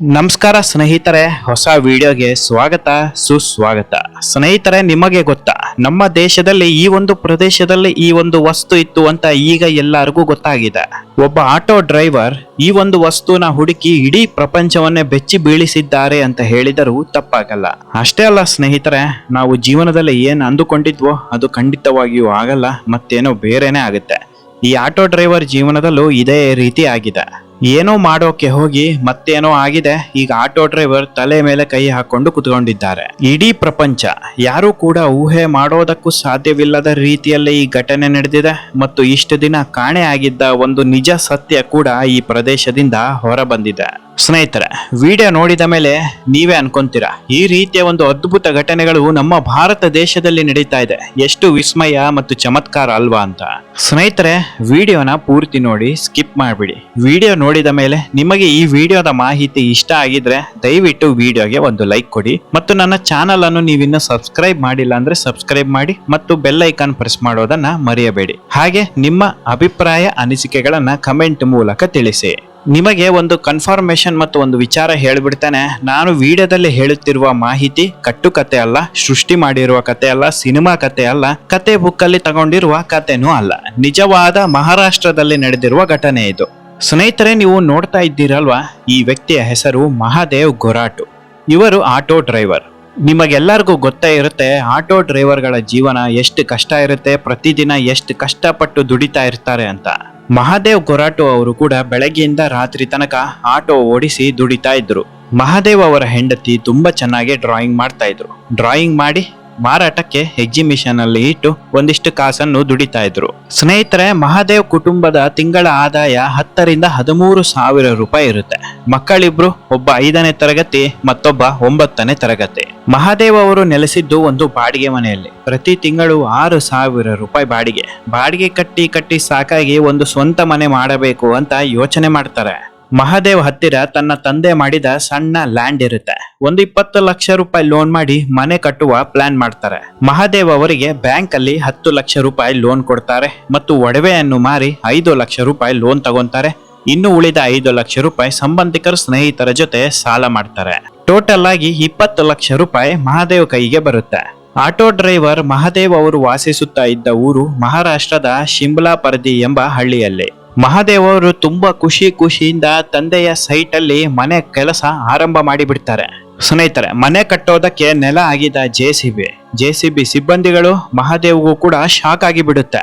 ನಮಸ್ಕಾರ ಸ್ನೇಹಿತರೆ, ಹೊಸ ವಿಡಿಯೋಗೆ ಸ್ವಾಗತ, ಸುಸ್ವಾಗತ. ಸ್ನೇಹಿತರೆ, ನಿಮಗೆ ಗೊತ್ತಾ, ನಮ್ಮ ದೇಶದಲ್ಲಿ ಈ ಒಂದು ಪ್ರದೇಶದಲ್ಲಿ ಈ ಒಂದು ವಸ್ತು ಇತ್ತು ಅಂತ ಈಗ ಎಲ್ಲರಿಗೂ ಗೊತ್ತಾಗಿದೆ. ಒಬ್ಬ ಆಟೋ ಡ್ರೈವರ್ ಈ ಒಂದು ವಸ್ತುನ ಹುಡುಕಿ ಇಡೀ ಪ್ರಪಂಚವನ್ನೇ ಬೆಚ್ಚಿ ಬೀಳಿಸಿದ್ದಾರೆ ಅಂತ ಹೇಳಿದರೂ ತಪ್ಪಾಗಲ್ಲ. ಅಷ್ಟೇ ಅಲ್ಲ ಸ್ನೇಹಿತರೆ, ನಾವು ಜೀವನದಲ್ಲಿ ಏನು ಅಂದುಕೊಂಡಿದ್ವೋ ಅದು ಖಂಡಿತವಾಗಿಯೂ ಆಗಲ್ಲ, ಮತ್ತೇನೋ ಬೇರೆನೇ ಆಗುತ್ತೆ. ಈ ಆಟೋ ಡ್ರೈವರ್ ಜೀವನದಲ್ಲೂ ಇದೇ ರೀತಿ ಆಗಿದೆ. ಏನೋ ಮಾಡೋಕೆ ಹೋಗಿ ಮತ್ತೇನೋ ಆಗಿದೆ. ಈಗ ಆಟೋ ಡ್ರೈವರ್ ತಲೆ ಮೇಲೆ ಕೈ ಹಾಕೊಂಡು ಕುತ್ಕೊಂಡಿದ್ದಾರೆ. ಇಡೀ ಪ್ರಪಂಚ, ಯಾರು ಕೂಡ ಊಹೆ ಮಾಡೋದಕ್ಕೂ ಸಾಧ್ಯವಿಲ್ಲದ ರೀತಿಯಲ್ಲಿ ಈ ಘಟನೆ ನಡೆದಿದೆ. ಮತ್ತು ಇಷ್ಟು ದಿನ ಕಾಣೆ ಆಗಿದ್ದ ಒಂದು ನಿಜ ಸತ್ಯ ಕೂಡ ಈ ಪ್ರದೇಶದಿಂದ ಹೊರ ಬಂದಿದೆ ಸ್ನೇಹಿತರೆ, ವಿಡಿಯೋ ನೋಡಿದ ಮೇಲೆ ನೀವೇ ಅನ್ಕೊಂತೀರಾ? ಈ ರೀತಿಯ ಒಂದು ಅದ್ಭುತ ಘಟನೆಗಳು ನಮ್ಮ ಭಾರತ ದೇಶದಲ್ಲಿ ನಡೀತಾ ಇದೆ. ಎಷ್ಟು ವಿಸ್ಮಯ ಮತ್ತು ಚಮತ್ಕಾರ ಅಲ್ವಾ ಅಂತ. ಸ್ನೇಹಿತರೆ, ವಿಡಿಯೋನ ಪೂರ್ತಿ ನೋಡಿ ಸ್ಕಿಪ್ ಮಾಡಿಬಿಡಿ. ವಿಡಿಯೋ ನೋಡಿದ ಮೇಲೆ ನಿಮಗೆ ಈ ವಿಡಿಯೋದ ಮಾಹಿತಿ ಇಷ್ಟ ಆಗಿದ್ರೆ ದಯವಿಟ್ಟು ವಿಡಿಯೋಗೆ ಒಂದು ಲೈಕ್ ಕೊಡಿ ಮತ್ತು ನನ್ನ ಚಾನಲ್ ಅನ್ನು ನೀವಿನ್ನೂ ಸಬ್ಸ್ಕ್ರೈಬ್ ಮಾಡಿಲ್ಲ ಅಂದ್ರೆ ಸಬ್ಸ್ಕ್ರೈಬ್ ಮಾಡಿ ಮತ್ತು ಬೆಲ್ ಐಕಾನ್ ಪ್ರೆಸ್ ಮಾಡೋದನ್ನ ಮರೆಯಬೇಡಿ. ಹಾಗೆ ನಿಮ್ಮ ಅಭಿಪ್ರಾಯ, ಅನಿಸಿಕೆಗಳನ್ನ ಕಮೆಂಟ್ ಮೂಲಕ ತಿಳಿಸಿ. ನಿಮಗೆ ಒಂದು ಕನ್ಫರ್ಮೇಶನ್ ಮತ್ತು ಒಂದು ವಿಚಾರ ಹೇಳಿಬಿಡ್ತೇನೆ. ನಾನು ವಿಡಿಯೋದಲ್ಲಿ ಹೇಳುತ್ತಿರುವ ಮಾಹಿತಿ ಕಟ್ಟು ಕತೆ ಅಲ್ಲ, ಸೃಷ್ಟಿ ಮಾಡಿರುವ ಕತೆ ಅಲ್ಲ, ಸಿನಿಮಾ ಕತೆ ಅಲ್ಲ ಕತೆ ಬುಕ್ ಅಲ್ಲಿ ತಗೊಂಡಿರುವ ಕತೆನೂ ಅಲ್ಲ. ನಿಜವಾದ ಮಹಾರಾಷ್ಟ್ರದಲ್ಲಿ ನಡೆದಿರುವ ಘಟನೆ ಇದು. ಸ್ನೇಹಿತರೆ, ನೀವು ನೋಡ್ತಾ ಇದ್ದೀರಲ್ವಾ, ಈ ವ್ಯಕ್ತಿಯ ಹೆಸರು ಮಹಾದೇವ್ ಗೊರಾಟು. ಇವರು ಆಟೋ ಡ್ರೈವರ್. ನಿಮಗೆಲ್ಲರಿಗೂ ಗೊತ್ತೇ ಇರುತ್ತೆ, ಆಟೋ ಡ್ರೈವರ್ಗಳ ಜೀವನ ಎಷ್ಟು ಕಷ್ಟ ಇರುತ್ತೆ, ಪ್ರತಿದಿನ ಎಷ್ಟು ಕಷ್ಟಪಟ್ಟು ದುಡಿತಾ ಇರ್ತಾರೆ ಅಂತ. ಮಹಾದೇವ್ ಗೊರಾಟೋ ಅವರು ಕೂಡ ಬೆಳಗ್ಗೆಯಿಂದ ರಾತ್ರಿ ತನಕ ಆಟೋ ಓಡಿಸಿ ದುಡಿತಾ ಇದ್ರು. ಮಹಾದೇವ್ ಅವರ ಹೆಂಡತಿ ತುಂಬಾ ಚೆನ್ನಾಗಿ ಡ್ರಾಯಿಂಗ್ ಮಾಡ್ತಾ ಇದ್ರು. ಡ್ರಾಯಿಂಗ್ ಮಾಡಿ ಮಾರಾಟಕ್ಕೆ ಎಕ್ಸಿಬಿಷನ್ ಅಲ್ಲಿ ಇಟ್ಟು ಒಂದಿಷ್ಟು ಕಾಸನ್ನು ದುಡಿತಾ ಇದ್ರು. ಸ್ನೇಹಿತರೆ, ಮಹಾದೇವ್ ಕುಟುಂಬದ ತಿಂಗಳ ಆದಾಯ ಹತ್ತರಿಂದ ಹದಿಮೂರು ಸಾವಿರ ರೂಪಾಯಿ ಇರುತ್ತೆ. ಮಕ್ಕಳಿಬ್ರು ಒಬ್ಬ ಐದನೇ ತರಗತಿ, ಮತ್ತೊಬ್ಬ ಒಂಬತ್ತನೇ ತರಗತಿ. ಮಹಾದೇವ್ ಅವರು ನೆಲೆಸಿದ್ದು ಒಂದು ಬಾಡಿಗೆ ಮನೆಯಲ್ಲಿ. ಪ್ರತಿ ತಿಂಗಳು ಆರು ಸಾವಿರ ರೂಪಾಯಿ ಬಾಡಿಗೆ. ಬಾಡಿಗೆ ಕಟ್ಟಿ ಕಟ್ಟಿ ಸಾಕಾಗಿ ಒಂದು ಸ್ವಂತ ಮನೆ ಮಾಡಬೇಕು ಅಂತ ಯೋಚನೆ ಮಾಡ್ತಾರೆ. ಮಹಾದೇವ್ ಹತ್ತಿರ ತನ್ನ ತಂದೆ ಮಾಡಿದ ಸಣ್ಣ ಲ್ಯಾಂಡ್ ಇರುತ್ತೆ. ಒಂದು ಇಪ್ಪತ್ತು ಲಕ್ಷ ರೂಪಾಯಿ ಲೋನ್ ಮಾಡಿ ಮನೆ ಕಟ್ಟುವ ಪ್ಲಾನ್ ಮಾಡ್ತಾರೆ. ಮಹಾದೇವ್ ಅವರಿಗೆ ಬ್ಯಾಂಕ್ ಅಲ್ಲಿ ಹತ್ತು ಲಕ್ಷ ರೂಪಾಯಿ ಲೋನ್ ಕೊಡ್ತಾರೆ ಮತ್ತು ಒಡವೆಯನ್ನು ಮಾರಿ ಐದು ಲಕ್ಷ ರೂಪಾಯಿ ಲೋನ್ ತಗೊಂತಾರೆ. ಇನ್ನು ಉಳಿದ ಐದು ಲಕ್ಷ ರೂಪಾಯಿ ಸಂಬಂಧಿಕರು ಸ್ನೇಹಿತರ ಜೊತೆ ಸಾಲ ಮಾಡ್ತಾರೆ. ಟೋಟಲ್ ಆಗಿ ಇಪ್ಪತ್ತು ಲಕ್ಷ ರೂಪಾಯಿ ಮಹಾದೇವ್ ಕೈಗೆ ಬರುತ್ತೆ. ಆಟೋ ಡ್ರೈವರ್ ಮಹಾದೇವ್ ಅವರು ವಾಸಿಸುತ್ತಾ ಇದ್ದ ಊರು ಮಹಾರಾಷ್ಟ್ರದ ಶಿಮ್ಲಾ ಪರದಿ ಎಂಬ ಹಳ್ಳಿಯಲ್ಲಿ. ಮಹಾದೇವ್ ಅವರು ತುಂಬಾ ಖುಷಿ ಖುಷಿಯಿಂದ ತಂದೆಯ ಸೈಟ್ ಅಲ್ಲಿ ಮನೆ ಕೆಲಸ ಆರಂಭ ಮಾಡಿಬಿಡ್ತಾರೆ. ಸ್ನೇಹಿತರೆ, ಮನೆ ಕಟ್ಟೋದಕ್ಕೆ ನೆಲ ಆಗಿದ್ದ J C B. J C B ಸಿಬ್ಬಂದಿಗಳು ಮಹಾದೇವ್ಗೂ ಕೂಡ ಶಾಕ್ ಆಗಿ ಬಿಡುತ್ತೆ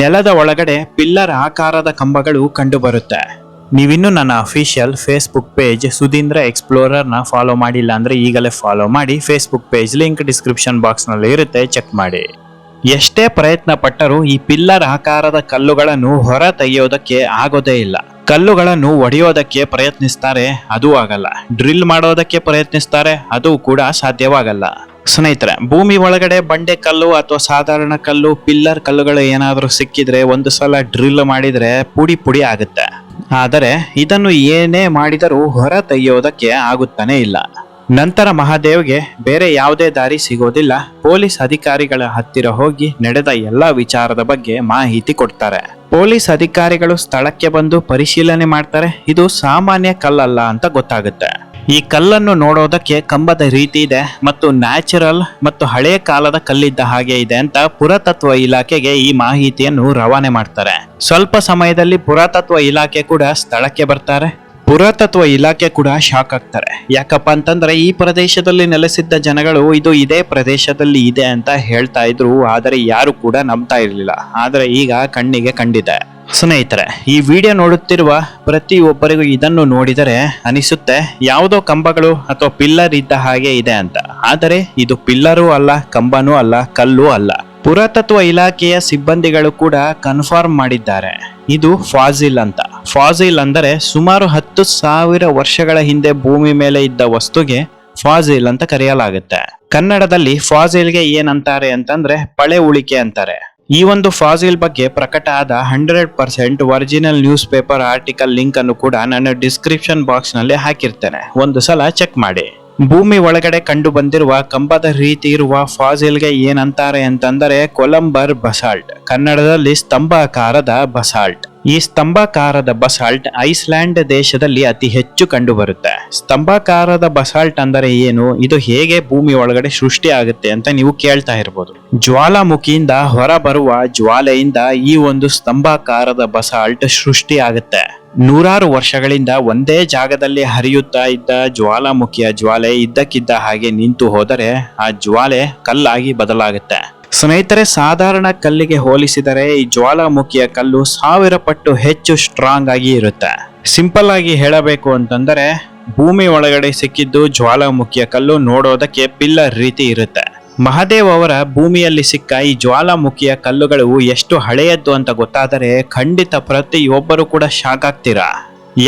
ನೆಲದ ಒಳಗಡೆ ಪಿಲ್ಲರ್ ಆಕಾರದ ಕಂಬಗಳು ಕಂಡು ಬರುತ್ತೆ ನೀವಿನ್ನೂ ನನ್ನ ಅಫಿಷಿಯಲ್ ಫೇಸ್ಬುಕ್ ಪೇಜ್ ಸುಧೀಂದ್ರ ಎಕ್ಸ್ಪ್ಲೋರರ್ನ ಫಾಲೋ ಮಾಡಿಲ್ಲ ಅಂದರೆ ಈಗಲೇ ಫಾಲೋ ಮಾಡಿ ಫೇಸ್ಬುಕ್ ಪೇಜ್ ಲಿಂಕ್ ಡಿಸ್ಕ್ರಿಪ್ಷನ್ ಬಾಕ್ಸ್ನಲ್ಲಿ ಇರುತ್ತೆ ಚೆಕ್ ಮಾಡಿ. ಎಷ್ಟೇ ಪ್ರಯತ್ನ ಪಟ್ಟರೂ ಈ ಪಿಲ್ಲರ್ ಆಕಾರದ ಕಲ್ಲುಗಳನ್ನು ಹೊರ ತೆಗೆಯೋದಕ್ಕೆ ಆಗೋದೇ ಇಲ್ಲ. ಕಲ್ಲುಗಳನ್ನು ಒಡೆಯೋದಕ್ಕೆ ಪ್ರಯತ್ನಿಸ್ತಾರೆ, ಅದು ಆಗಲ್ಲ. ಡ್ರಿಲ್ ಮಾಡೋದಕ್ಕೆ ಪ್ರಯತ್ನಿಸ್ತಾರೆ, ಅದು ಕೂಡ ಸಾಧ್ಯವಾಗಲ್ಲ. ಸ್ನೇಹಿತರೆ, ಭೂಮಿ ಒಳಗಡೆ ಬಂಡೆ ಕಲ್ಲು ಅಥವಾ ಸಾಧಾರಣ ಕಲ್ಲು ಪಿಲ್ಲರ್ ಕಲ್ಲುಗಳು ಏನಾದರೂ ಸಿಕ್ಕಿದ್ರೆ ಒಂದು ಸಲ ಡ್ರಿಲ್ ಮಾಡಿದರೆ ಪುಡಿ ಪುಡಿ ಆಗುತ್ತೆ. ಆದರೆ ಇದನ್ನು ಏನೇ ಮಾಡಿದರೂ ಹೊರ ತೆಗೆಯೋದಕ್ಕೆ ಆಗುತ್ತಾನೆ ಇಲ್ಲ. ನಂತರ ಮಹಾದೇವ್ಗೆ ಬೇರೆ ಯಾವುದೇ ದಾರಿ ಸಿಗೋದಿಲ್ಲ. ಪೊಲೀಸ್ ಅಧಿಕಾರಿಗಳ ಹತ್ತಿರ ಹೋಗಿ ನಡೆದ ಎಲ್ಲಾ ವಿಚಾರದ ಬಗ್ಗೆ ಮಾಹಿತಿ ಕೊಡ್ತಾರೆ. ಪೊಲೀಸ್ ಅಧಿಕಾರಿಗಳು ಸ್ಥಳಕ್ಕೆ ಬಂದು ಪರಿಶೀಲನೆ ಮಾಡ್ತಾರೆ. ಇದು ಸಾಮಾನ್ಯ ಕಲ್ಲಲ್ಲ ಅಂತ ಗೊತ್ತಾಗುತ್ತೆ. ಈ ಕಲ್ಲನ್ನು ನೋಡೋದಕ್ಕೆ ಕಂಬದ ರೀತಿ ಇದೆ ಮತ್ತು ನ್ಯಾಚುರಲ್ ಮತ್ತು ಹಳೆಯ ಕಾಲದ ಕಲ್ಲಿದ್ದ ಹಾಗೆ ಇದೆ ಅಂತ ಪುರಾತತ್ವ ಇಲಾಖೆಗೆ ಈ ಮಾಹಿತಿಯನ್ನು ರವಾನೆ ಮಾಡ್ತಾರೆ. ಸ್ವಲ್ಪ ಸಮಯದಲ್ಲಿ ಪುರಾತತ್ವ ಇಲಾಖೆ ಕೂಡ ಸ್ಥಳಕ್ಕೆ ಬರ್ತಾರೆ. ಪುರಾತತ್ವ ಇಲಾಖೆ ಕೂಡ ಶಾಕ್ ಆಗ್ತಾರೆ. ಯಾಕಪ್ಪ ಅಂತಂದ್ರೆ ಈ ಪ್ರದೇಶದಲ್ಲಿ ನೆಲೆಸಿದ್ದ ಜನಗಳು ಇದು ಇದೇ ಪ್ರದೇಶದಲ್ಲಿ ಇದೆ ಅಂತ ಹೇಳ್ತಾ ಇದ್ರು, ಆದರೆ ಯಾರು ಕೂಡ ನಂಬ್ತಾ ಇರಲಿಲ್ಲ. ಆದರೆ ಈಗ ಕಣ್ಣಿಗೆ ಕಂಡಿದೆ. ಸ್ನೇಹಿತರೆ, ಈ ವಿಡಿಯೋ ನೋಡುತ್ತಿರುವ ಪ್ರತಿಯೊಬ್ಬರಿಗೂ ಇದನ್ನು ನೋಡಿದರೆ ಅನಿಸುತ್ತೆ, ಯಾವುದೋ ಕಂಬಗಳು ಅಥವಾ ಪಿಲ್ಲರ್ ಇದ್ದ ಹಾಗೆ ಇದೆ ಅಂತ. ಆದರೆ ಇದು ಪಿಲ್ಲರೂ ಅಲ್ಲ, ಕಂಬನೂ ಅಲ್ಲ, ಕಲ್ಲು ಅಲ್ಲ. ಪುರಾತತ್ವ ಇಲಾಖೆಯ ಸಿಬ್ಬಂದಿಗಳು ಕೂಡ ಕನ್ಫರ್ಮ್ ಮಾಡಿದ್ದಾರೆ. ಇದು ಫಾಜಿಲ್ ಅಂತ. ಫಾಜಿಲ್ ಅಂದರೆ ಸುಮಾರು ಹತ್ತು ಸಾವಿರ ವರ್ಷಗಳ ಹಿಂದೆ ಭೂಮಿ ಮೇಲೆ ಇದ್ದ ವಸ್ತುಗೆ ಫಾಜಿಲ್ ಅಂತ ಕರೆಯಲಾಗುತ್ತೆ. ಕನ್ನಡದಲ್ಲಿ ಫಾಜಿಲ್ಗೆ ಏನಂತಾರೆ ಅಂತಂದ್ರೆ, ಪಳೆ ಉಳಿಕೆ ಅಂತಾರೆ. ಈ ಒಂದು ಫಾಸಿಲ್ ಬಗ್ಗೆ ಪ್ರಕಟ ಆದ hundred percent original news paper article link ಅನ್ನು ಕೂಡ ನನ್ನ ಡಿಸ್ಕ್ರಿಪ್ಷನ್ ಬಾಕ್ಸ್ನಲ್ಲಿ ಹಾಕಿರ್ತೇನೆ. ಒಂದು ಸಲ ಚೆಕ್ ಮಾಡಿ. ಭೂಮಿ ಒಳಗಡೆ ಕಂಡು ಬಂದಿರುವ, ಕಂಬದ ರೀತಿ ಇರುವ ಫಾಸಿಲ್ಗೆ ಏನಂತಾರೆ ಅಂತಂದರೆ ಕೊಲಂಬರ್ ಬಸಾಲ್ಟ್, ಕನ್ನಡದಲ್ಲಿ ಸ್ತಂಭಾಕಾರದ ಬಸಾಲ್ಟ್. ಈ ಸ್ತಂಭಾಕಾರದ ಬಸಾಲ್ಟ್ ಐಸ್ಲ್ಯಾಂಡ್ ದೇಶದಲ್ಲಿ ಅತಿ ಹೆಚ್ಚು ಕಂಡುಬರುತ್ತೆ. ಸ್ತಂಭಾಕಾರದ ಬಸಾಲ್ಟ್ ಅಂದರೆ ಏನು? ಇದು ಹೇಗೆ ಭೂಮಿ ಒಳಗಡೆ ಸೃಷ್ಟಿ ಆಗುತ್ತೆ ಅಂತ ನೀವು ಕೇಳ್ತಾ ಇರ್ಬೋದು. ಜ್ವಾಲಾಮುಖಿಯಿಂದ ಹೊರ ಬರುವ ಜ್ವಾಲೆಯಿಂದ ಈ ಒಂದು ಸ್ತಂಭಾಕಾರದ ಬಸಾಲ್ಟ್ ಸೃಷ್ಟಿ ಆಗುತ್ತೆ. ನೂರಾರು ವರ್ಷಗಳಿಂದ ಒಂದೇ ಜಾಗದಲ್ಲಿ ಹರಿಯುತ್ತಾ ಇದ್ದ ಜ್ವಾಲಾಮುಖಿಯ ಜ್ವಾಲೆ ಇದ್ದಕ್ಕಿದ್ದ ಹಾಗೆ ನಿಂತು ಹೋದರೆ ಆ ಜ್ವಾಲೆ ಕಲ್ಲಾಗಿ ಬದಲಾಗುತ್ತೆ. ಸ್ನೇಹಿತರೆ, ಸಾಧಾರಣ ಕಲ್ಲಿಗೆ ಹೋಲಿಸಿದರೆ ಈ ಜ್ವಾಲಾಮುಖಿಯ ಕಲ್ಲು ಸಾವಿರ ಪಟ್ಟು ಹೆಚ್ಚು ಸ್ಟ್ರಾಂಗ್ ಆಗಿ ಇರುತ್ತೆ. ಸಿಂಪಲ್ ಆಗಿ ಹೇಳಬೇಕು ಅಂತಂದರೆ, ಭೂಮಿ ಒಳಗಡೆ ಸಿಕ್ಕಿದ್ದು ಜ್ವಾಲಾಮುಖಿಯ ಕಲ್ಲು ನೋಡೋದಕ್ಕೆ ಪಿಲ್ಲರ್ ರೀತಿ ಇರುತ್ತೆ. ಮಹಾದೇವ್ ಅವರ ಭೂಮಿಯಲ್ಲಿ ಸಿಕ್ಕ ಈ ಜ್ವಾಲಾಮುಖಿಯ ಕಲ್ಲುಗಳು ಎಷ್ಟು ಹಳೆಯದ್ದು ಅಂತ ಗೊತ್ತಾದರೆ ಖಂಡಿತ ಪ್ರತಿಯೊಬ್ಬರು ಕೂಡ ಶಾಕ್ ಆಗ್ತೀರಾ?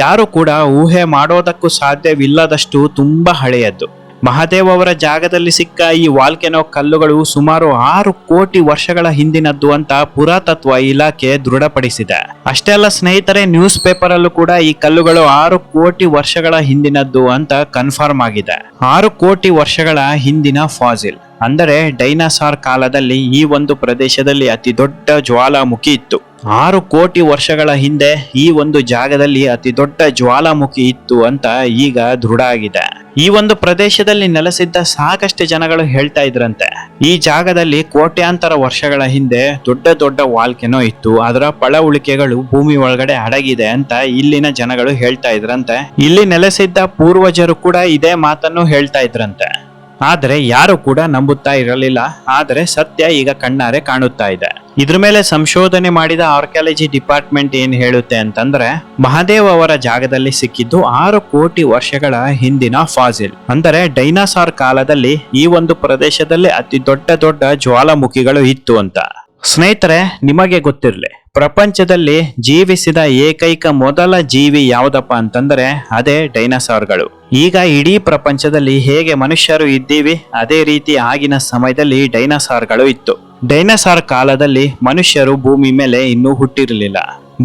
ಯಾರು ಕೂಡ ಊಹೆ ಮಾಡೋದಕ್ಕೂ ಸಾಧ್ಯವಿಲ್ಲದಷ್ಟು ತುಂಬಾ ಹಳೆಯದ್ದು. ಮಹಾದೇವ್ ಅವರ ಜಾಗದಲ್ಲಿ ಸಿಕ್ಕ ಈ ವಾಲ್ಕೆನೋ ಕಲ್ಲುಗಳು ಸುಮಾರು ಆರು ಕೋಟಿ ವರ್ಷಗಳ ಹಿಂದಿನದ್ದು ಅಂತ ಪುರಾತತ್ವ ಇಲಾಖೆ ದೃಢಪಡಿಸಿದೆ. ಅಷ್ಟೇ ಅಲ್ಲ ಸ್ನೇಹಿತರೆ ನ್ಯೂಸ್ ಪೇಪರ್ ಅಲ್ಲೂ ಕೂಡ ಈ ಕಲ್ಲುಗಳು ಆರು ಕೋಟಿ ವರ್ಷಗಳ ಹಿಂದಿನದ್ದು ಅಂತ ಕನ್ಫರ್ಮ್ ಆಗಿದೆ. ಆರು ಕೋಟಿ ವರ್ಷಗಳ ಹಿಂದಿನ ಫಾಸಿಲ್ ಅಂದರೆ ಡೈನಾಸಾರ್ ಕಾಲದಲ್ಲಿ ಈ ಒಂದು ಪ್ರದೇಶದಲ್ಲಿ ಅತಿ ದೊಡ್ಡ ಜ್ವಾಲಾಮುಖಿ ಇತ್ತು. ಆರು ಕೋಟಿ ವರ್ಷಗಳ ಹಿಂದೆ ಈ ಒಂದು ಜಾಗದಲ್ಲಿ ಅತಿ ದೊಡ್ಡ ಜ್ವಾಲಾಮುಖಿ ಇತ್ತು ಅಂತ ಈಗ ದೃಢ ಆಗಿದೆ. ಈ ಒಂದು ಪ್ರದೇಶದಲ್ಲಿ ನೆಲೆಸಿದ್ದ ಸಾಕಷ್ಟು ಜನಗಳು ಹೇಳ್ತಾ ಇದ್ರಂತೆ. ಈ ಜಾಗದಲ್ಲಿ ಕೋಟ್ಯಾಂತರ ವರ್ಷಗಳ ಹಿಂದೆ ದೊಡ್ಡ ದೊಡ್ಡ ವಾಲ್ಕೆನೋ ಇತ್ತು. ಅದರ ಪಳಉಳಿಕೆಗಳು ಭೂಮಿ ಒಳಗಡೆ ಅಡಗಿದೆ ಅಂತ ಇಲ್ಲಿನ ಜನಗಳು ಹೇಳ್ತಾ ಇದ್ರಂತೆ. ಇಲ್ಲಿ ನೆಲೆಸಿದ್ದ ಪೂರ್ವಜರು ಕೂಡ ಇದೇ ಮಾತನ್ನು ಹೇಳ್ತಾ ಇದ್ರಂತೆ. ಆದರೆ ಯಾರು ಕೂಡ ನಂಬುತ್ತಾ ಇರಲಿಲ್ಲ. ಆದರೆ ಸತ್ಯ ಈಗ ಕಣ್ಣಾರೆ ಕಾಣುತ್ತಾ ಇದೆ. ಇದ್ರ ಮೇಲೆ ಸಂಶೋಧನೆ ಮಾಡಿದ ಆರ್ಕಿಯಾಲಜಿ ಡಿಪಾರ್ಟ್ಮೆಂಟ್ ಏನ್ ಹೇಳುತ್ತೆ ಅಂತಂದ್ರೆ, ಮಹಾದೇವ್ ಅವರ ಜಾಗದಲ್ಲಿ ಸಿಕ್ಕಿದ್ದು ಆರು ಕೋಟಿ ವರ್ಷಗಳ ಹಿಂದಿನ ಫಾಸಿಲ್. ಅಂದರೆ ಡೈನಾಸಾರ್ ಕಾಲದಲ್ಲಿ ಈ ಒಂದು ಪ್ರದೇಶದಲ್ಲಿ ಅತಿ ದೊಡ್ಡ ದೊಡ್ಡ ಜ್ವಾಲಾಮುಖಿಗಳು ಇತ್ತು ಅಂತ. ಸ್ನೇಹಿತರೆ, ನಿಮಗೆ ಗೊತ್ತಿರಲಿ, ಪ್ರಪಂಚದಲ್ಲಿ ಜೀವಿಸಿದ ಏಕೈಕ ಮೊದಲ ಜೀವಿ ಯಾವುದಪ್ಪ ಅಂತಂದ್ರೆ ಅದೇ ಡೈನಸಾರ್ಗಳು. ಈಗ ಇಡೀ ಪ್ರಪಂಚದಲ್ಲಿ ಹೇಗೆ ಮನುಷ್ಯರು ಇದ್ದೀವಿ, ಅದೇ ರೀತಿ ಆಗಿನ ಸಮಯದಲ್ಲಿ ಡೈನಸಾರ್ಗಳು ಇತ್ತು. ಡೈನಸಾರ್ ಕಾಲದಲ್ಲಿ ಮನುಷ್ಯರು ಭೂಮಿ ಮೇಲೆ ಇನ್ನೂ ಹುಟ್ಟಿರಲಿಲ್ಲ.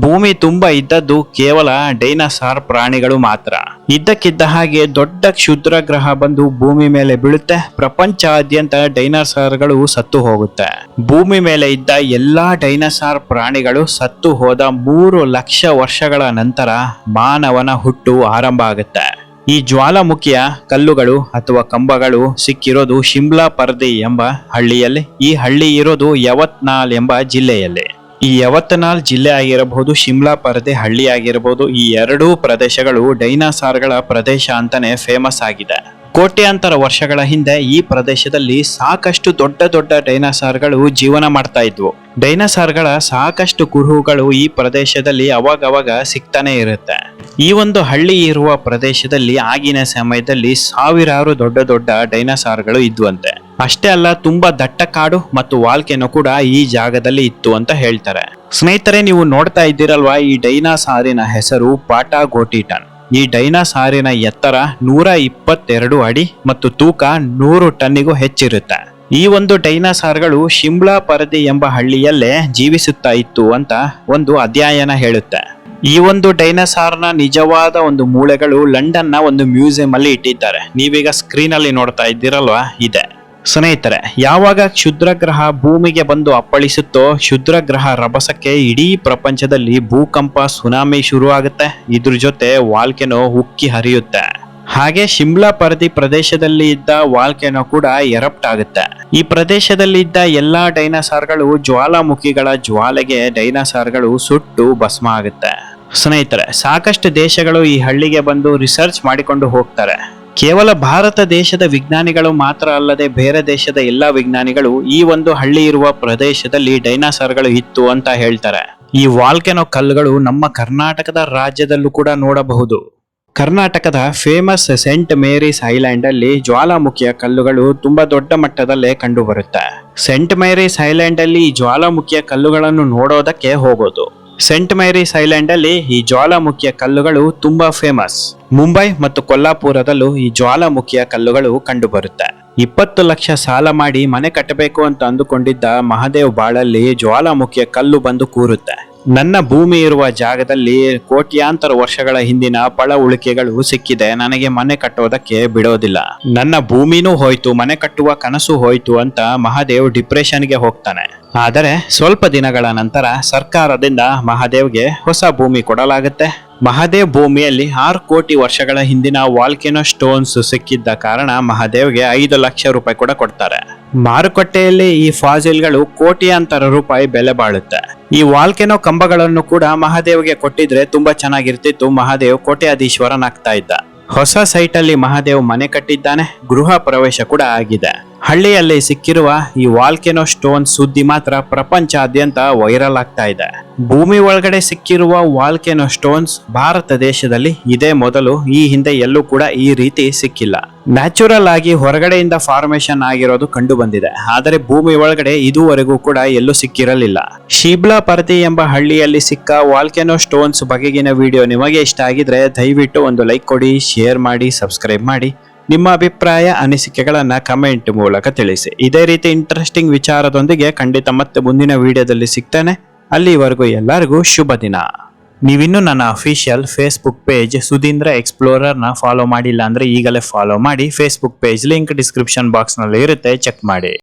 ಭೂಮಿ ತುಂಬ ಇದ್ದದ್ದು ಕೇವಲ ಡೈನಸಾರ್ ಪ್ರಾಣಿಗಳು ಮಾತ್ರ. ಇದ್ದಕ್ಕಿದ್ದ ಹಾಗೆ ದೊಡ್ಡ ಕ್ಷುದ್ರ ಗ್ರಹ ಬಂದು ಭೂಮಿ ಮೇಲೆ ಬೀಳುತ್ತೆ. ಪ್ರಪಂಚಾದ್ಯಂತ ಡೈನಸಾರ್ಗಳು ಸತ್ತು ಹೋಗುತ್ತೆ. ಭೂಮಿ ಮೇಲೆ ಇದ್ದ ಎಲ್ಲಾ ಡೈನಸಾರ್ ಪ್ರಾಣಿಗಳು ಸತ್ತು ಹೋದ ಮೂರು ಲಕ್ಷ ವರ್ಷಗಳ ನಂತರ ಮಾನವನ ಹುಟ್ಟು ಆರಂಭ ಆಗುತ್ತೆ. ಈ ಜ್ವಾಲಾಮುಖಿಯ ಕಲ್ಲುಗಳು ಅಥವಾ ಕಂಬಗಳು ಸಿಕ್ಕಿರೋದು ಶಿಮ್ಲಾ ಪರ್ದಿ ಎಂಬ ಹಳ್ಳಿಯಲ್ಲಿ. ಈ ಹಳ್ಳಿ ಇರೋದು ಯವತ್ನಾಲ್ ಎಂಬ ಜಿಲ್ಲೆಯಲ್ಲಿ. ಈ ಯವತ್ತನಾಲ್ ಜಿಲ್ಲೆ ಆಗಿರಬಹುದು, ಶಿಮ್ಲಾ ಪರದೆ ಹಳ್ಳಿ ಆಗಿರಬಹುದು, ಈ ಎರಡೂ ಪ್ರದೇಶಗಳು ಡೈನಾಸಾರ್ಗಳ ಪ್ರದೇಶ ಅಂತಾನೆ ಫೇಮಸ್ ಆಗಿದೆ. ಕೋಟ್ಯಾಂತರ ವರ್ಷಗಳ ಹಿಂದೆ ಈ ಪ್ರದೇಶದಲ್ಲಿ ಸಾಕಷ್ಟು ದೊಡ್ಡ ದೊಡ್ಡ ಡೈನಾಸಾರ್ಗಳು ಜೀವನ ಮಾಡ್ತಾ ಇದ್ವು. ಡೈನಾಸಾರ್ಗಳ ಸಾಕಷ್ಟು ಕುರುಹುಗಳು ಈ ಪ್ರದೇಶದಲ್ಲಿ ಅವಾಗವಾಗ ಸಿಗ್ತಾನೆ ಇರುತ್ತೆ. ಈ ಒಂದು ಹಳ್ಳಿ ಇರುವ ಪ್ರದೇಶದಲ್ಲಿ ಆಗಿನ ಸಮಯದಲ್ಲಿ ಸಾವಿರಾರು ದೊಡ್ಡ ದೊಡ್ಡ ಡೈನಾಸಾರ್ಗಳು ಇದ್ವಂತೆ. ಅಷ್ಟೇ ಅಲ್ಲ, ತುಂಬಾ ದಟ್ಟ ಕಾಡು ಮತ್ತು ವಾಲ್ಕೆನೋ ಕೂಡ ಈ ಜಾಗದಲ್ಲಿ ಇತ್ತು ಅಂತ ಹೇಳ್ತಾರೆ. ಸ್ನೇಹಿತರೆ, ನೀವು ನೋಡ್ತಾ ಇದ್ದೀರಲ್ವಾ ಈ ಡೈನಾಸಾರಿನ ಹೆಸರು ಪಾಟಾ ಗೋಟಿಟನ್ ಈ ಡೈನಾಸಾರಿನ ಎತ್ತರ ನೂರ ಇಪ್ಪತ್ತೆರಡು ಅಡಿ ಮತ್ತು ತೂಕ ನೂರು ಟನ್ನಿಗೂ ಹೆಚ್ಚಿರುತ್ತೆ. ಈ ಒಂದು ಡೈನಾಸಾರ್ಗಳು ಶಿಮ್ಲಾ ಪರದೆ ಎಂಬ ಹಳ್ಳಿಯಲ್ಲೇ ಜೀವಿಸುತ್ತಾ ಇತ್ತು ಅಂತ ಒಂದು ಅಧ್ಯಯನ ಹೇಳುತ್ತೆ. ಈ ಒಂದು ಡೈನಸಾರ್ನ ನಿಜವಾದ ಒಂದು ಮೂಳೆಗಳು ಲಂಡನ್ನ ಒಂದು ಮ್ಯೂಸಿಯಂ ಅಲ್ಲಿ ಇಟ್ಟಿದ್ದಾರೆ. ನೀವೀಗ ಸ್ಕ್ರೀನ್ ಅಲ್ಲಿ ನೋಡ್ತಾ ಇದ್ದೀರಲ್ವಾ? ಇದೆ. ಸ್ನೇಹಿತರೆ, ಯಾವಾಗ ಕ್ಷುದ್ರಗ್ರಹ ಭೂಮಿಗೆ ಬಂದು ಅಪ್ಪಳಿಸುತ್ತೋ ಕ್ಷುದ್ರಗ್ರಹ ರಭಸಕ್ಕೆ ಇಡೀ ಪ್ರಪಂಚದಲ್ಲಿ ಭೂಕಂಪ, ಸುನಾಮಿ ಶುರು ಆಗುತ್ತೆ ಇದ್ರ ಜೊತೆ ವಾಲ್ಕೆನೋ ಉಕ್ಕಿ ಹರಿಯುತ್ತೆ. ಹಾಗೆ ಶಿಮ್ಲಾ ಪರದಿ ಪ್ರದೇಶದಲ್ಲಿ ಇದ್ದ ವಾಲ್ಕೆನೋ ಕೂಡ ಎರಪ್ಟ್ ಆಗುತ್ತೆ. ಈ ಪ್ರದೇಶದಲ್ಲಿ ಇದ್ದ ಎಲ್ಲಾ ಡೈನಾಸಾರ್ಗಳು ಜ್ವಾಲಾಮುಖಿಗಳ ಜ್ವಾಲೆಗೆ ಡೈನಾಸಾರ್ಗಳು ಸುಟ್ಟು ಭಸ್ಮ ಆಗುತ್ತೆ. ಸ್ನೇಹಿತರೆ, ಸಾಕಷ್ಟು ದೇಶಗಳು ಈ ಹಳ್ಳಿಗೆ ಬಂದು ರಿಸರ್ಚ್ ಮಾಡಿಕೊಂಡು ಹೋಗ್ತಾರೆ. ಕೇವಲ ಭಾರತ ದೇಶದ ವಿಜ್ಞಾನಿಗಳು ಮಾತ್ರ ಅಲ್ಲದೆ ಬೇರೆ ದೇಶದ ಎಲ್ಲ ವಿಜ್ಞಾನಿಗಳು ಈ ಒಂದು ಹಳ್ಳಿ ಇರುವ ಪ್ರದೇಶದಲ್ಲಿ ಡೈನಾಸಾರ್ಗಳು ಇತ್ತು ಅಂತ ಹೇಳ್ತಾರೆ. ಈ ವಾಲ್ಕೆನೋ ಕಲ್ಲುಗಳು ನಮ್ಮ ಕರ್ನಾಟಕದ ರಾಜ್ಯದಲ್ಲೂ ಕೂಡ ನೋಡಬಹುದು. ಕರ್ನಾಟಕದ ಫೇಮಸ್ ಸೆಂಟ್ ಮೇರೀಸ್ ಐಲ್ಯಾಂಡ್ ಅಲ್ಲಿ ಜ್ವಾಲಾಮುಖಿಯ ಕಲ್ಲುಗಳು ತುಂಬಾ ದೊಡ್ಡ ಮಟ್ಟದಲ್ಲೇ ಕಂಡು ಬರುತ್ತೆ ಸೆಂಟ್ ಮೇರೀಸ್ ಐಲ್ಯಾಂಡ್ ಅಲ್ಲಿ ಜ್ವಾಲಾಮುಖಿಯ ಕಲ್ಲುಗಳನ್ನು ನೋಡೋದಕ್ಕೆ ಹೋಗೋದು. ಸೆಂಟ್ ಮೇರೀಸ್ ಐಲ್ಯಾಂಡ್ ಅಲ್ಲಿ ಈ ಜ್ವಾಲಾಮುಖಿಯ ಕಲ್ಲುಗಳು ತುಂಬಾ ಫೇಮಸ್ ಮುಂಬೈ ಮತ್ತು ಕೊಲ್ಲಾಪುರದಲ್ಲೂ ಈ ಜ್ವಾಲಾಮುಖಿಯ ಕಲ್ಲುಗಳು ಕಂಡುಬರುತ್ತೆ. ಇಪ್ಪತ್ತು ಲಕ್ಷ ಸಾಲ ಮಾಡಿ ಮನೆ ಕಟ್ಟಬೇಕು ಅಂತ ಅಂದುಕೊಂಡಿದ್ದ ಮಹಾದೇವ್ ಬಾಳಲ್ಲಿ ಜ್ವಾಲಾಮುಖಿಯ ಕಲ್ಲು ಬಂದು ಕೂರುತ್ತೆ. ನನ್ನ ಭೂಮಿ ಇರುವ ಜಾಗದಲ್ಲಿ ಕೋಟ್ಯಾಂತರ ವರ್ಷಗಳ ಹಿಂದಿನ ಪಳ ಉಳಿಕೆಗಳು ಸಿಕ್ಕಿದೆ. ನನಗೆ ಮನೆ ಕಟ್ಟೋದಕ್ಕೆ ಬಿಡೋದಿಲ್ಲ. ನನ್ನ ಭೂಮಿನೂ ಹೋಯ್ತು, ಮನೆ ಕಟ್ಟುವ ಕನಸು ಹೋಯ್ತು ಅಂತ ಮಹಾದೇವ್ ಡಿಪ್ರೆಷನ್ಗೆ ಹೋಗ್ತಾನೆ. ಆದರೆ ಸ್ವಲ್ಪ ದಿನಗಳ ನಂತರ ಸರ್ಕಾರದಿಂದ ಮಹಾದೇವ್ಗೆ ಹೊಸ ಭೂಮಿ ಕೊಡಲಾಗುತ್ತೆ. ಮಹಾದೇವ್ ಭೂಮಿಯಲ್ಲಿ ಆರು ಕೋಟಿ ವರ್ಷಗಳ ಹಿಂದಿನ ವಾಲ್ಕೆನೋ ಸ್ಟೋನ್ಸ್ ಸಿಕ್ಕಿದ್ದ ಕಾರಣ ಮಹಾದೇವ್ಗೆ ಐದು ಲಕ್ಷ ರೂಪಾಯಿ ಕೂಡ ಕೊಡ್ತಾರೆ. ಮಾರುಕಟ್ಟೆಯಲ್ಲಿ ಈ ಫಾಸಿಲ್ಗಳು ಕೋಟ್ಯಾಂತರ ರೂಪಾಯಿ ಬೆಲೆ ಬಾಳುತ್ತೆ. ಈ ವಾಲ್ಕೆನೋ ಕಂಬಗಳನ್ನು ಕೂಡ ಮಹಾದೇವ್ಗೆ ಕೊಟ್ಟಿದ್ರೆ ತುಂಬಾ ಚೆನ್ನಾಗಿರ್ತಿತ್ತು. ಮಹಾದೇವ್ ಕೋಟ್ಯಾಧೀಶ್ವರನಾಗ್ತಾ ಇದ್ದ. ಹೊಸ ಸೈಟ್ ಅಲ್ಲಿ ಮಹಾದೇವ್ ಮನೆ ಕಟ್ಟಿದ್ದಾನೆ, ಗೃಹ ಪ್ರವೇಶ ಕೂಡ ಆಗಿದೆ. ಹಳ್ಳಿಯಲ್ಲಿ ಸಿಕ್ಕಿರುವ ಈ ವಾಲ್ಕೆನೋ ಸ್ಟೋನ್ ಸುದ್ದಿ ಮಾತ್ರ ಪ್ರಪಂಚಾದ್ಯಂತ ವೈರಲ್ ಆಗ್ತಾ ಇದೆ. ಭೂಮಿ ಒಳಗಡೆ ಸಿಕ್ಕಿರುವ ವಾಲ್ಕೆನೋ ಸ್ಟೋನ್ಸ್ ಭಾರತ ದೇಶದಲ್ಲಿ ಇದೇ ಮೊದಲು ಈ ಹಿಂದೆ ಎಲ್ಲೂ ಕೂಡ ಈ ರೀತಿ ಸಿಕ್ಕಿಲ್ಲ. ನ್ಯಾಚುರಲ್ ಆಗಿ ಹೊರಗಡೆಯಿಂದ ಫಾರ್ಮೇಶನ್ ಆಗಿರೋದು ಕಂಡು ಬಂದಿದೆ ಆದರೆ ಭೂಮಿ ಒಳಗಡೆ ಇದುವರೆಗೂ ಕೂಡ ಎಲ್ಲೂ ಸಿಕ್ಕಿರಲಿಲ್ಲ. ಶಿಬ್ಲಾ ಪರತಿ ಎಂಬ ಹಳ್ಳಿಯಲ್ಲಿ ಸಿಕ್ಕ ವಾಲ್ಕೆನೋ ಸ್ಟೋನ್ಸ್ ಬಗೆಗಿನ ವಿಡಿಯೋ ನಿಮಗೆ ಇಷ್ಟ ಆಗಿದ್ರೆ ದಯವಿಟ್ಟು ಒಂದು ಲೈಕ್ ಕೊಡಿ, ಶೇರ್ ಮಾಡಿ, ಸಬ್ಸ್ಕ್ರೈಬ್ ಮಾಡಿ. ನಿಮ್ಮ ಅಭಿಪ್ರಾಯ, ಅನಿಸಿಕೆಗಳನ್ನ ಕಮೆಂಟ್ ಮೂಲಕ ತಿಳಿಸಿ. ಇದೇ ರೀತಿ ಇಂಟ್ರೆಸ್ಟಿಂಗ್ ವಿಚಾರದೊಂದಿಗೆ ಖಂಡಿತ ಮತ್ತೆ ಮುಂದಿನ ವಿಡಿಯೋದಲ್ಲಿ ಸಿಗ್ತೇನೆ. ಅಲ್ಲಿವರೆಗೂ ಎಲ್ಲರಿಗೂ ಶುಭ ದಿನ. ನೀವಿನ್ನೂ ನನ್ನ ಅಫಿಷಿಯಲ್ ಫೇಸ್ಬುಕ್ ಪೇಜ್ ಸುಧೀಂದ್ರ ಎಕ್ಸ್ಪ್ಲೋರರ್ನ ಫಾಲೋ ಮಾಡಿಲ್ಲ ಅಂದರೆ ಈಗಲೇ ಫಾಲೋ ಮಾಡಿ ಫೇಸ್ಬುಕ್ ಪೇಜ್ ಲಿಂಕ್ ಡಿಸ್ಕ್ರಿಪ್ಷನ್ ಬಾಕ್ಸ್ನಲ್ಲಿ ಇರುತ್ತೆ ಚೆಕ್ ಮಾಡಿ.